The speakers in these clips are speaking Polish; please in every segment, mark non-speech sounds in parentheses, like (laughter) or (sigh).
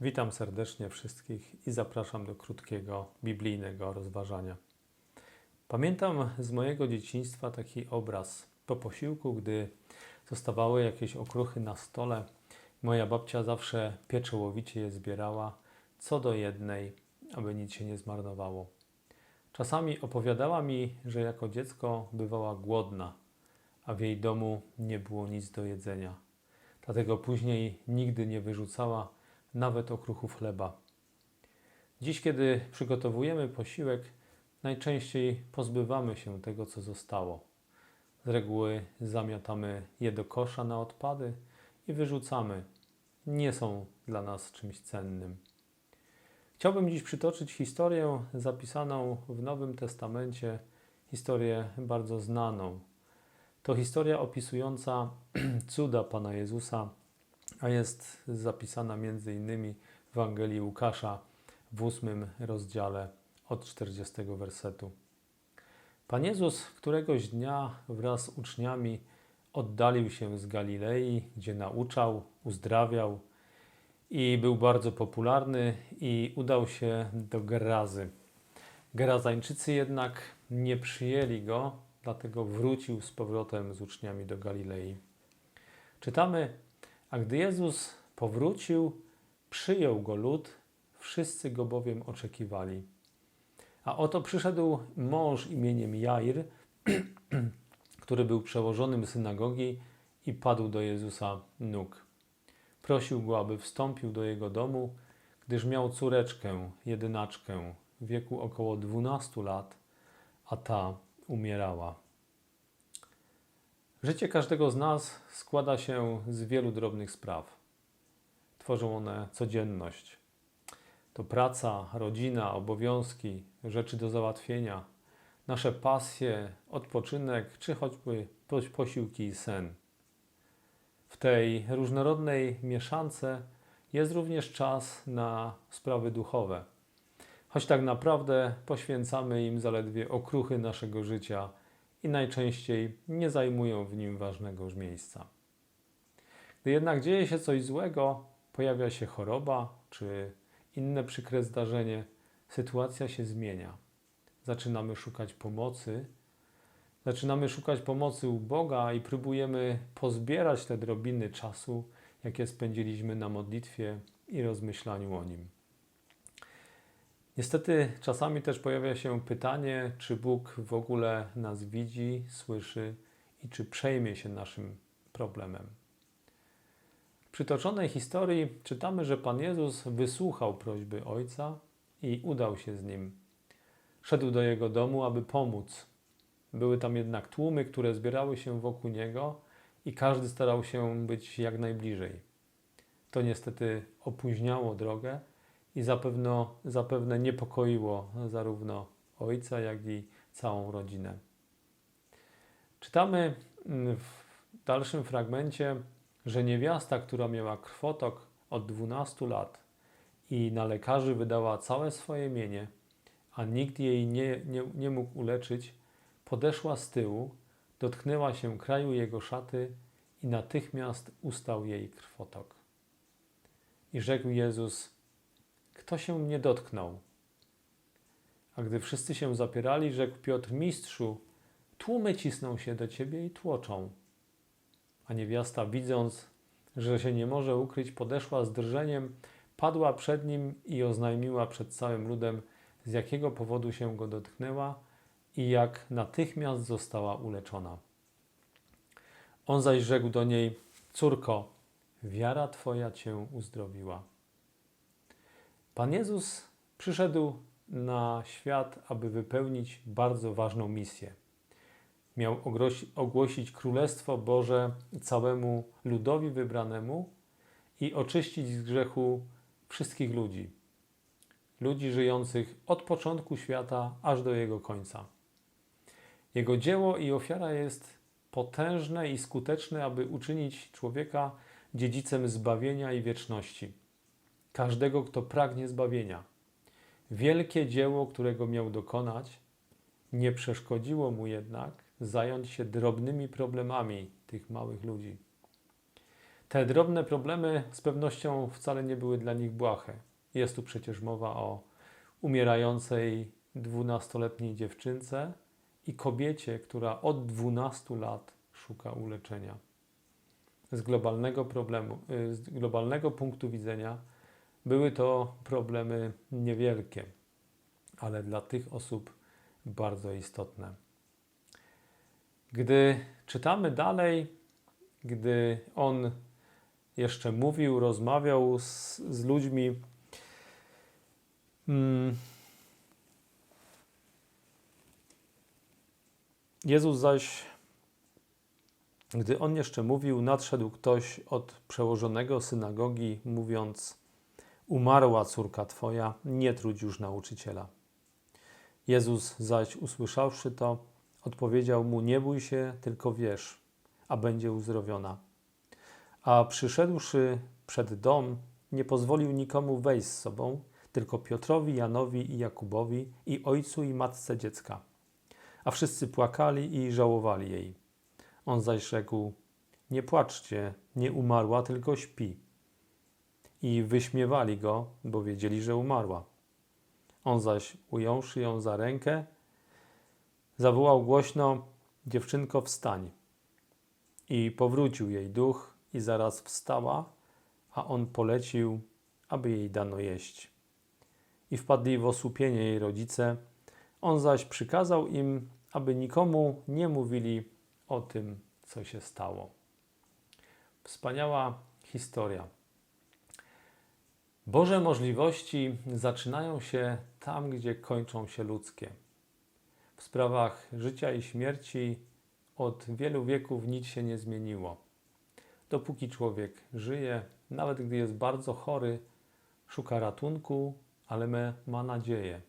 Witam serdecznie wszystkich i zapraszam do krótkiego biblijnego rozważania. Pamiętam z mojego dzieciństwa taki obraz. Po posiłku, gdy zostawały jakieś okruchy na stole, moja babcia zawsze pieczołowicie je zbierała, co do jednej, aby nic się nie zmarnowało. Czasami opowiadała mi, że jako dziecko bywała głodna, a w jej domu nie było nic do jedzenia. Dlatego później nigdy nie wyrzucała nawet okruchów chleba. Dziś, kiedy przygotowujemy posiłek, najczęściej pozbywamy się tego, co zostało. Z reguły zamiatamy je do kosza na odpady i wyrzucamy. Nie są dla nas czymś cennym. Chciałbym dziś przytoczyć historię zapisaną w Nowym Testamencie, historię bardzo znaną. To historia opisująca (clears throat) cuda Pana Jezusa, a jest zapisana między innymi w Ewangelii Łukasza w ósmym rozdziale od 40 wersetu. Pan Jezus któregoś dnia wraz z uczniami oddalił się z Galilei, gdzie nauczał, uzdrawiał i był bardzo popularny i udał się do Gerazy. Gerazańczycy jednak nie przyjęli go, dlatego wrócił z powrotem z uczniami do Galilei. Czytamy, a gdy Jezus powrócił, przyjął go lud, wszyscy go bowiem oczekiwali. A oto przyszedł mąż imieniem Jair, (clears throat) który był przełożonym synagogi i padł do Jezusa nóg. Prosił go, aby wstąpił do jego domu, gdyż miał córeczkę, jedynaczkę, w wieku około 12 lat, a ta umierała. Życie każdego z nas składa się z wielu drobnych spraw. Tworzą one codzienność. To praca, rodzina, obowiązki, rzeczy do załatwienia, nasze pasje, odpoczynek czy choćby posiłki i sen. W tej różnorodnej mieszance jest również czas na sprawy duchowe, choć tak naprawdę poświęcamy im zaledwie okruchy naszego życia i najczęściej nie zajmują w nim ważnego już miejsca. Gdy jednak dzieje się coś złego, pojawia się choroba czy inne przykre zdarzenie, sytuacja się zmienia. Zaczynamy szukać pomocy, zaczynamy szukać pomocy u Boga i próbujemy pozbierać te drobiny czasu, jakie spędziliśmy na modlitwie i rozmyślaniu o nim. Niestety czasami też pojawia się pytanie, czy Bóg w ogóle nas widzi, słyszy i czy przejmie się naszym problemem. W przytoczonej historii czytamy, że Pan Jezus wysłuchał prośby Ojca i udał się z nim. Szedł do jego domu, aby pomóc. Były tam jednak tłumy, które zbierały się wokół niego i każdy starał się być jak najbliżej. To niestety opóźniało drogę i zapewne, zapewne niepokoiło zarówno ojca, jak i całą rodzinę. Czytamy mm, w dalszym fragmencie, że niewiasta, która miała krwotok od 12 lat i na lekarzy wydała całe swoje mienie, a nikt jej nie, nie, nie mógł uleczyć, podeszła z tyłu, dotknęła się kraju jego szaty i natychmiast ustał jej krwotok. I rzekł Jezus: Kto się mnie dotknął? A gdy wszyscy się zapierali, rzekł Piotr: Mistrzu, tłumy cisną się do ciebie i tłoczą. A niewiasta, widząc, że się nie może ukryć, podeszła z drżeniem, padła przed nim i oznajmiła przed całym ludem, z jakiego powodu się go dotknęła i jak natychmiast została uleczona. On zaś rzekł do niej: Córko, wiara twoja cię uzdrowiła. Pan Jezus przyszedł na świat, aby wypełnić bardzo ważną misję. Miał ogłosić Królestwo Boże całemu ludowi wybranemu i oczyścić z grzechu wszystkich ludzi. Ludzi żyjących od początku świata aż do jego końca. Jego dzieło i ofiara jest potężne i skuteczne, aby uczynić człowieka dziedzicem zbawienia i wieczności. Każdego, kto pragnie zbawienia. Wielkie dzieło, którego miał dokonać, nie przeszkodziło mu jednak zająć się drobnymi problemami tych małych ludzi. Te drobne problemy z pewnością wcale nie były dla nich błahe. Jest tu przecież mowa o umierającej dwunastoletniej dziewczynce i kobiecie, która od 12 lat szuka uleczenia. Z globalnego problemu, y, z globalnego punktu widzenia były to problemy niewielkie, ale dla tych osób bardzo istotne. Gdy czytamy dalej, gdy on jeszcze mówił, rozmawiał z, z ludźmi, hmm, Jezus zaś, gdy on jeszcze mówił, nadszedł ktoś od przełożonego synagogi, mówiąc: Umarła córka twoja, nie trudź już nauczyciela. Jezus zaś, usłyszawszy to, odpowiedział mu: Nie bój się, tylko wierz, a będzie uzdrowiona. A przyszedłszy przed dom, nie pozwolił nikomu wejść z sobą, tylko Piotrowi, Janowi i Jakubowi i ojcu i matce dziecka a wszyscy płakali i żałowali jej. On zaś rzekł: Nie płaczcie, nie umarła, tylko śpi. I wyśmiewali go, bo wiedzieli, że umarła. On zaś, ująwszy ją za rękę, zawołał głośno: Dziewczynko, wstań. I powrócił jej duch, i zaraz wstała, a on polecił, aby jej dano jeść. I wpadli w osłupienie jej rodzice. On zaś przykazał im, aby nikomu nie mówili o tym, co się stało. Wspaniała historia. Boże możliwości zaczynają się tam, gdzie kończą się ludzkie. W sprawach życia i śmierci od wielu wieków nic się nie zmieniło. Dopóki człowiek żyje, nawet gdy jest bardzo chory, szuka ratunku, ale ma nadzieję.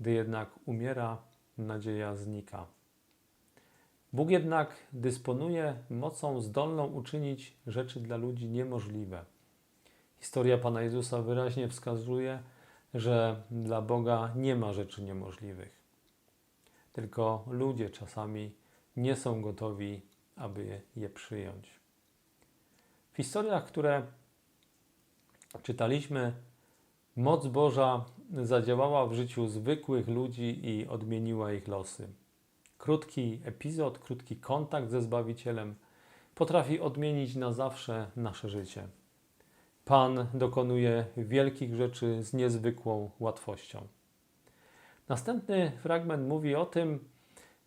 Gdy jednak umiera, nadzieja znika. Bóg jednak dysponuje mocą zdolną uczynić rzeczy dla ludzi niemożliwe. Historia Pana Jezusa wyraźnie wskazuje, że dla Boga nie ma rzeczy niemożliwych. Tylko ludzie czasami nie są gotowi, aby je przyjąć. W historiach, które czytaliśmy, moc Boża zadziałała w życiu zwykłych ludzi i odmieniła ich losy. Krótki epizod, krótki kontakt ze Zbawicielem potrafi odmienić na zawsze nasze życie. Pan dokonuje wielkich rzeczy z niezwykłą łatwością. Następny fragment mówi o tym,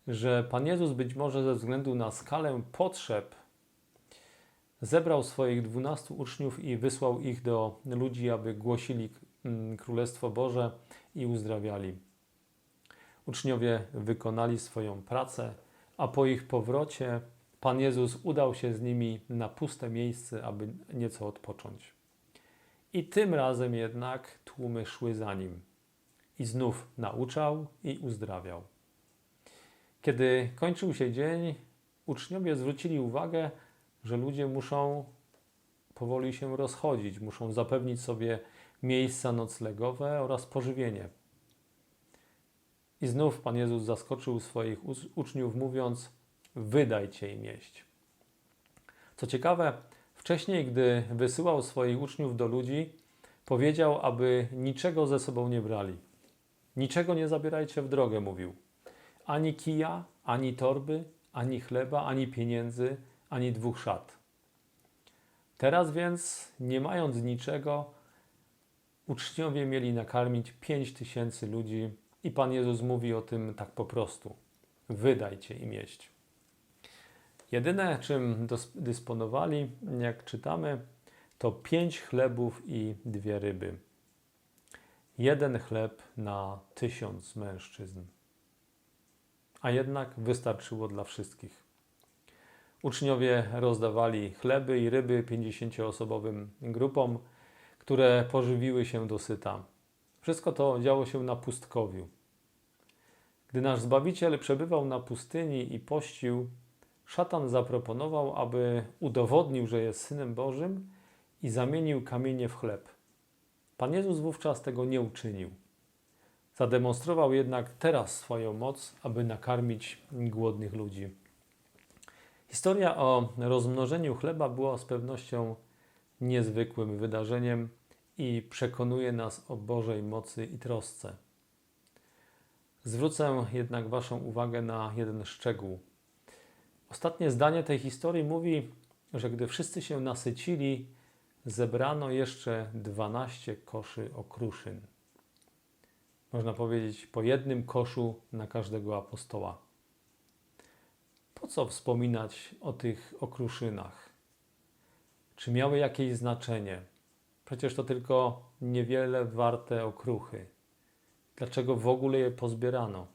że Pan Jezus być może ze względu na skalę potrzeb zebrał swoich dwunastu uczniów i wysłał ich do ludzi, aby głosili Mm, Królestwo Boże i uzdrawiali. Uczniowie wykonali swoją pracę, a po ich powrocie Pan Jezus udał się z nimi na puste miejsce, aby nieco odpocząć. I tym razem jednak tłumy szły za nim. I znów nauczał i uzdrawiał. Kiedy kończył się dzień, uczniowie zwrócili uwagę, że ludzie muszą powoli się rozchodzić, muszą zapewnić sobie miejsca noclegowe oraz pożywienie. I znów Pan Jezus zaskoczył swoich uczniów, mówiąc: Wydajcie im jeść. Co ciekawe, wcześniej, gdy wysyłał swoich uczniów do ludzi, powiedział, aby niczego ze sobą nie brali. Niczego nie zabierajcie w drogę, mówił. Ani kija, ani torby, ani chleba, ani pieniędzy, ani dwóch szat. Teraz więc, nie mając niczego, uczniowie mieli nakarmić 5 tysięcy ludzi i Pan Jezus mówi o tym tak po prostu. Wydajcie im jeść. Jedyne, czym dysponowali, jak czytamy, to pięć chlebów i dwie ryby. Jeden chleb na tysiąc mężczyzn. A jednak wystarczyło dla wszystkich. Uczniowie rozdawali chleby i ryby pięćdziesięcioosobowym grupom, które pożywiły się dosyta. Wszystko to działo się na pustkowiu. Gdy nasz Zbawiciel przebywał na pustyni i pościł, szatan zaproponował, aby udowodnił, że jest Synem Bożym i zamienił kamienie w chleb. Pan Jezus wówczas tego nie uczynił. Zademonstrował jednak teraz swoją moc, aby nakarmić głodnych ludzi. Historia o rozmnożeniu chleba była z pewnością niezwykłym wydarzeniem i przekonuje nas o Bożej mocy i trosce. Zwrócę jednak Waszą uwagę na jeden szczegół. Ostatnie zdanie tej historii mówi, że gdy wszyscy się nasycili, zebrano jeszcze 12 koszy okruszyn. Można powiedzieć po jednym koszu na każdego apostoła. Po co wspominać o tych okruszynach? Czy miały jakieś znaczenie? Przecież to tylko niewiele warte okruchy. Dlaczego w ogóle je pozbierano?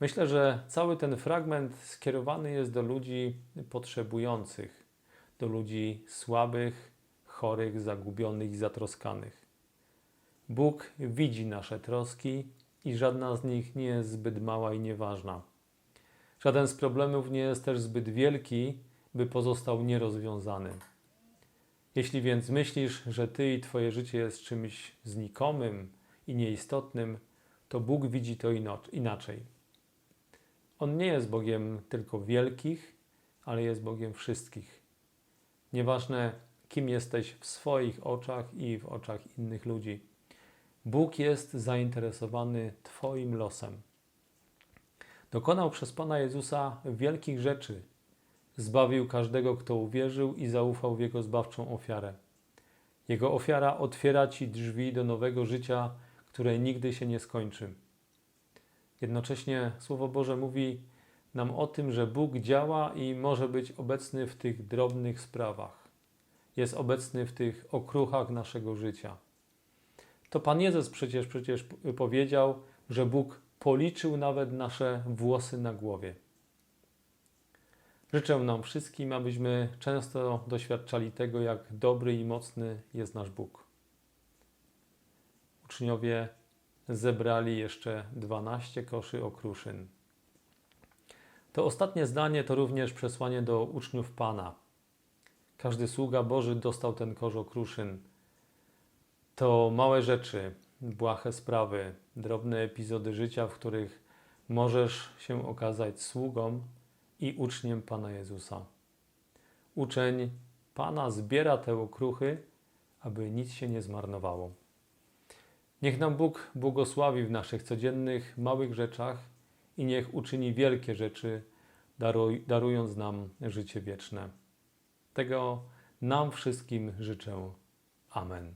Myślę, że cały ten fragment skierowany jest do ludzi potrzebujących, do ludzi słabych, chorych, zagubionych i zatroskanych. Bóg widzi nasze troski i żadna z nich nie jest zbyt mała i nieważna. Żaden z problemów nie jest też zbyt wielki, by pozostał nierozwiązany. Jeśli więc myślisz, że ty i twoje życie jest czymś znikomym i nieistotnym, to Bóg widzi to inaczej. On nie jest Bogiem tylko wielkich, ale jest Bogiem wszystkich. Nieważne, kim jesteś w swoich oczach i w oczach innych ludzi. Bóg jest zainteresowany Twoim losem. Dokonał przez Pana Jezusa wielkich rzeczy. Zbawił każdego, kto uwierzył i zaufał w Jego zbawczą ofiarę. Jego ofiara otwiera Ci drzwi do nowego życia, które nigdy się nie skończy. Jednocześnie Słowo Boże mówi nam o tym, że Bóg działa i może być obecny w tych drobnych sprawach. Jest obecny w tych okruchach naszego życia. To Pan Jezus przecież, przecież powiedział, że Bóg policzył nawet nasze włosy na głowie. Życzę nam wszystkim, abyśmy często doświadczali tego, jak dobry i mocny jest nasz Bóg. Uczniowie zebrali jeszcze 12 koszy okruszyn. To ostatnie zdanie to również przesłanie do uczniów Pana. Każdy sługa Boży dostał ten kosz okruszyn. To małe rzeczy, błahe sprawy, drobne epizody życia, w których możesz się okazać sługą i uczniem Pana Jezusa. Uczeń Pana zbiera te okruchy, aby nic się nie zmarnowało. Niech nam Bóg błogosławi w naszych codziennych małych rzeczach i niech uczyni wielkie rzeczy, daruj, darując nam życie wieczne. Tego nam wszystkim życzę. Amen.